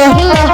Oh, oh, oh.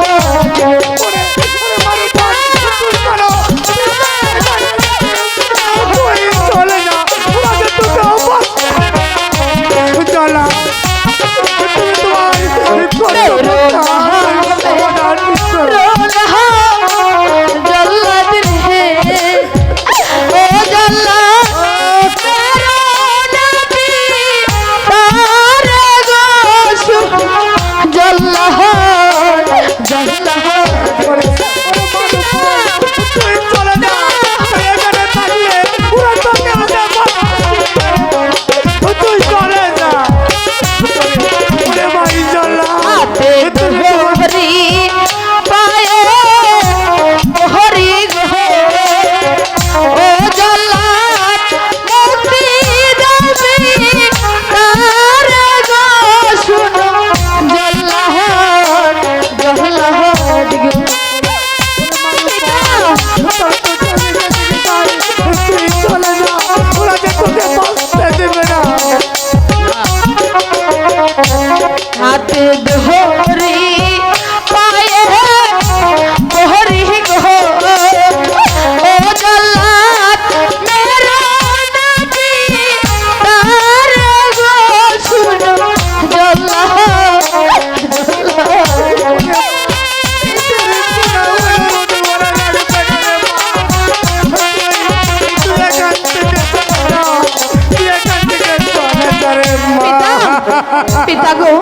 গো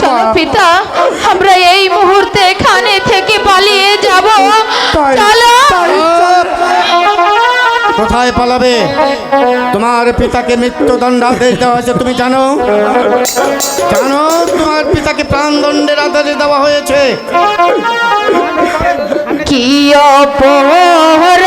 চলো পিতা আমরা এই মুহূর্তে এখানে থেকে পালিয়ে যাব। চলো। কোথায় পালাবে? তোমার পিতাকে মৃত্যুদণ্ডাদেশ দেওয়া হয়েছে তুমি জানো? জানো তোমার পিতাকে প্রাণদণ্ডের আদেশ দেওয়া হয়েছে। কি অপরাধ?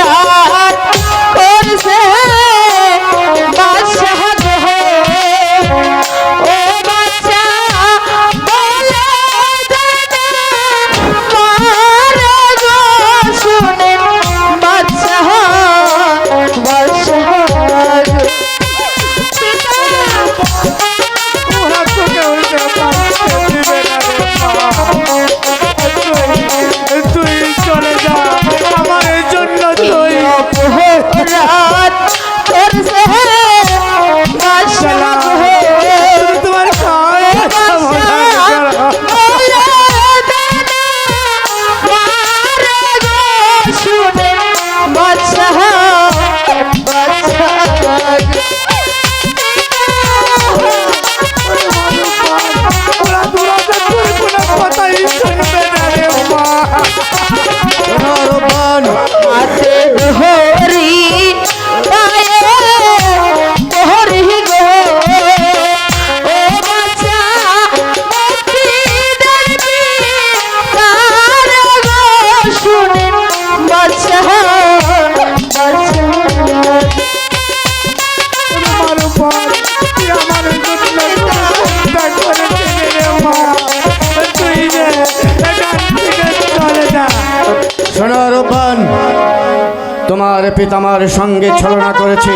তোমার পিতা আমার সঙ্গে ছলনা করেছে।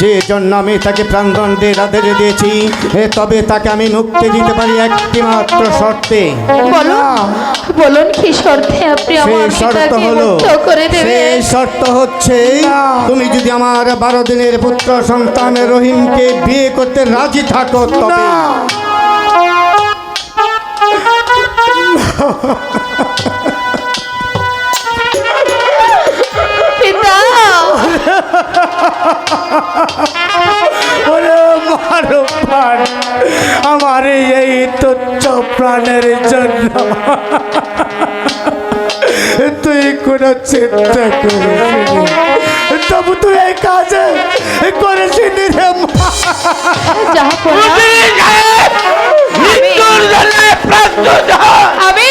যে জন্য আমি তাকে প্রাণদণ্ডের আদেশ দিয়েছি। তবে তাকে আমি মুক্তি দিতে পারি একটি মাত্র শর্তে। বলুন কি শর্তে আপনি সেই শর্ত হলো সেই শর্ত হচ্ছে তুমি যদি আমার বারো দিনের পুত্র সন্তান রহিমকে বিয়ে করতে রাজি থাকো তবে পিতা ওরে মারো প্রাণ। আমার এই তুচ্ছ প্রাণের জন্য। তুই কোনো চিন্তা করিস তবু তুই এই কাজে করেছিলি রে আমি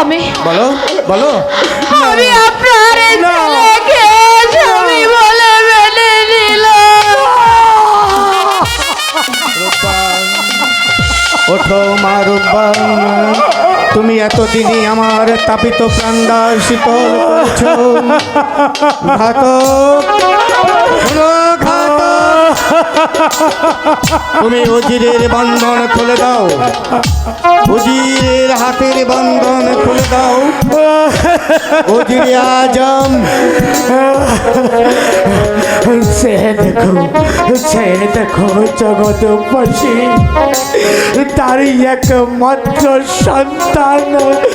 আমি। বলো বলো। আমি মারুবান তুমি এতদিনই আমার তাপিত প্রাণদা শীতল তুমি উজিরের বন্ধন খুলে দাও। উজিরের হাতের বন্ধন খুলে দাও। উজিরে আজম। সে দেখো সে দেখো জগৎবাসী তারই একমাত্র সন্তান।